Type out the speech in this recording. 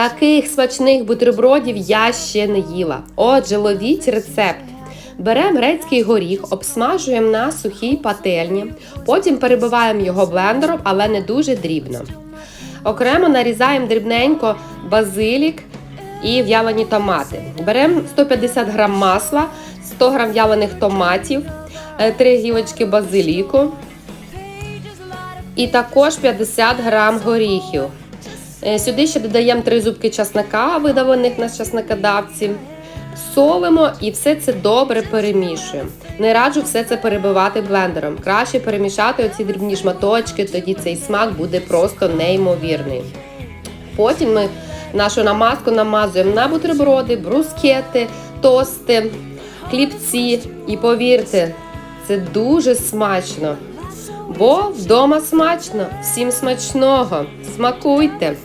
Таких смачних бутербродів я ще не їла. Отже, ловіть рецепт. Беремо грецький горіх, обсмажуємо на сухій пательні, потім перебиваємо його блендером, але не дуже дрібно. Окремо нарізаємо дрібненько базилік і в'ялені томати. Беремо 150 г масла, 100 г в'ялених томатів, 3 гілочки базиліку і також 50 г горіхів. Е, Сюди ще додаємо 3 зубки часника, видавлених на часникодавці. Солимо і все це добре перемішуємо. Не раджу все це перебивати блендером. Краще перемішати оці дрібні шматочки, тоді цей смак буде просто неймовірний. Потім ми нашу намазку намазуємо на бутерброди, брускети, тости, хлібці. І повірте, це дуже смачно. Бо вдома смачно, всім смачного. Смакуйте!